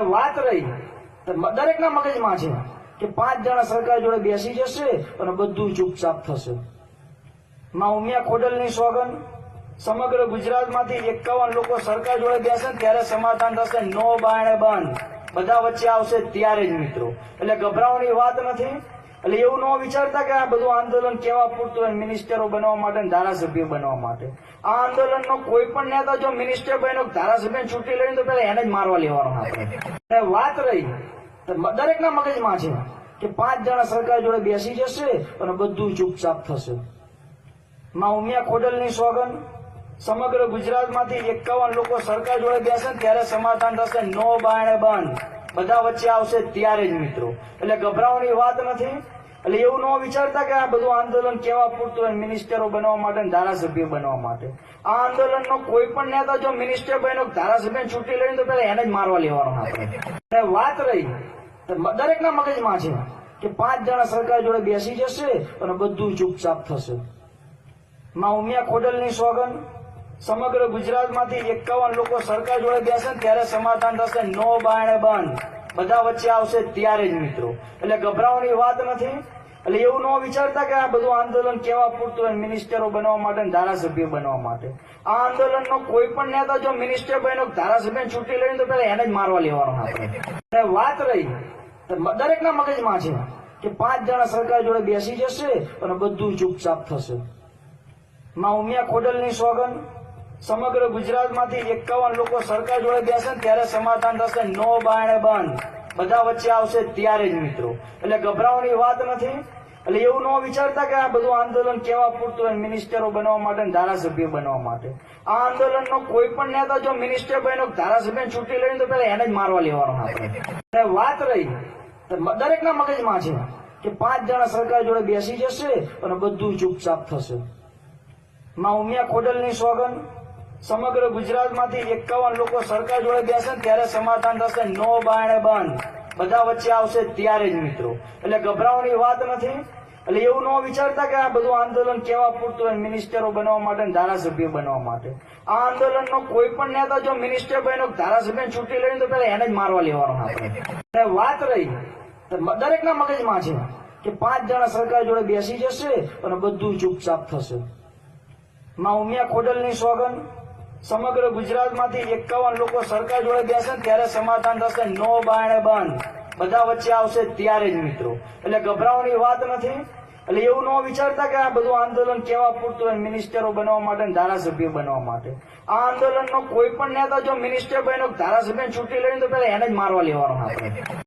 વાત રહી. દરેકના મગજમાં છે કે પાંચ જણા સરકાર જોડે બેસી જશે અને બધું ચૂપચાપ થશે. માં ઉમિયા ખોડલની સોગન સમગ્ર ગુજરાતમાંથી એકાવન લોકો સરકાર જોડે બેસે ત્યારે સમાધાન થશે નો બાણે બંધ. બધા વચ્ચે આવશે ત્યારે જ મિત્રો. એટલે ગભરાવાની વાત નથી. એટલે એવું ન વિચારતા કે આ બધું આંદોલન કેવા પૂરતું મિનિસ્ટરો બનવા માટે ધારાસભ્ય બનવા માટે. આ આંદોલનનો કોઈ પણ નેતા જો મિનિસ્ટર બન્યો ધારાસભ્ય છૂટી લઈને તો પેલા એને જ મારવા લેવાનો અને વાત રહી દરેકના મગજમાં છે કે પાંચ જણા સરકાર જોડે બેસી જશે અને બધું ચૂપચાપ થશે. માં ઉમિયા ખોડલની સોગન સમગ્ર ગુજરાતમાંથી એકાવન લોકો સરકાર જોડે બેસે ત્યારે સમાધાન થશે, નો બાણે બંધ. બધા વચ્ચે આવશે ત્યારે જ મિત્રો. એટલે ગભરાવાની વાત નથી. એટલે એવું ન વિચારતા કે આ બધું આંદોલન કેવા પૂરતું મિનિસ્ટરો બનવા માટે ધારાસભ્ય બનવા માટે. આ આંદોલનનો કોઈ પણ નેતા જો મિનિસ્ટર બન્યો ધારાસભ્ય છૂટી લઈને તો પેલા એને જ મારવા લેવાનો આપણે. વાત રહી દરેકના મગજમાં છે કે પાંચ જણા સરકાર જોડે બેસી જશે અને બધું ચૂપચાપ થશે. માં ઉમિયા ખોડલની સોગન સમગ્ર ગુજરાતમાંથી એકાવન લોકો સરકાર જોડે બેસે ત્યારે સમાધાન થશે, નો બાણે બંધ. બધા વચ્ચે આવશે ત્યારે જ મિત્રો. એટલે ગભરાવાની વાત નથી. એટલે એવું ન વિચારતા કે આ બધું આંદોલન કેવા પૂરતું મિનિસ્ટરો બનવા માટે ધારાસભ્ય બનવા માટે. આ આંદોલનનો કોઈ પણ નેતા જો મિનિસ્ટર બન્યો ધારાસભ્ય છૂટી લઈને તો પેલા એને જ મારવા લેવાનો આપણે. વાત રહી દરેકના મગજમાં છે કે પાંચ જણા સરકાર જોડે બેસી જશે અને બધું ચૂપચાપ થશે. માં ઉમિયા ખોડલની સોગન સમગ્ર ગુજરાતમાંથી એકાવન લોકો સરકાર જોડે બેસે ને ત્યારે સમાધાન થશે. નો બાયણે બંધ બધા વચ્ચે આવશે ત્યારે જ મિત્રો. એટલે ગભરાવાની વાત નથી. એટલે એવું ન વિચારતા કે આ બધું આંદોલન કેવા પૂરતું હોય મિનિસ્ટરો બનવા માટે ધારાસભ્ય બનવા માટે. આ આંદોલનનો કોઈ પણ નેતા જો મિનિસ્ટર બન્યો ધારાસભ્ય છૂટી લઈને તો પેલા એને જ મારવા લેવાનો આપણે. વાત રહી. દરેકના મગજમાં છે કે પાંચ જણા સરકાર જોડે બેસી જશે અને બધું ચૂપચાપ થશે. માં ઉમિયા ખોડલની સોગન સમગ્ર ગુજરાતમાંથી એકાવન લોકો સરકાર જોડે બેસે ને ત્યારે સમાધાન થશે. નો બાણે બંધ. બધા વચ્ચે આવશે ત્યારે જ મિત્રો. એટલે ગભરાવાની વાત નથી. એટલે એવું ન વિચારતા કે આ બધું આંદોલન કેવા પૂરતું હોય મિનિસ્ટરો બનવા માટે ધારાસભ્ય બનવા માટે. આ આંદોલનનો કોઈ પણ નેતા જો મિનિસ્ટર બન્યો ધારાસભ્ય છૂટી લઈને તો પેલા એને જ મારવા લેવાનો આપણે. વાત રહી. દરેકના મગજમાં છે કે પાંચ જણા સરકાર જોડે બેસી જશે અને બધું ચૂપચાપ થશે. માં ઉમિયા ખોડલની સોગન સમગ્ર ગુજરાતમાંથી એકાવન લોકો સરકાર જોડે બેસે ને ત્યારે સમાધાન થશે. નો બાણે બંધ. બધા વચ્ચે આવશે ત્યારે જ મિત્રો. એટલે ગભરાવાની વાત નથી. એટલે એવું ન વિચારતા કે આ બધું આંદોલન કેવા પૂરતું હોય મિનિસ્ટરો બનવા માટે ધારાસભ્ય બનવા માટે. આ આંદોલનનો કોઈ પણ નેતા જો મિનિસ્ટર બન્યો ધારાસભ્ય છૂટી લઈને તો પેલા એને જ મારવા લેવાનો આપણે.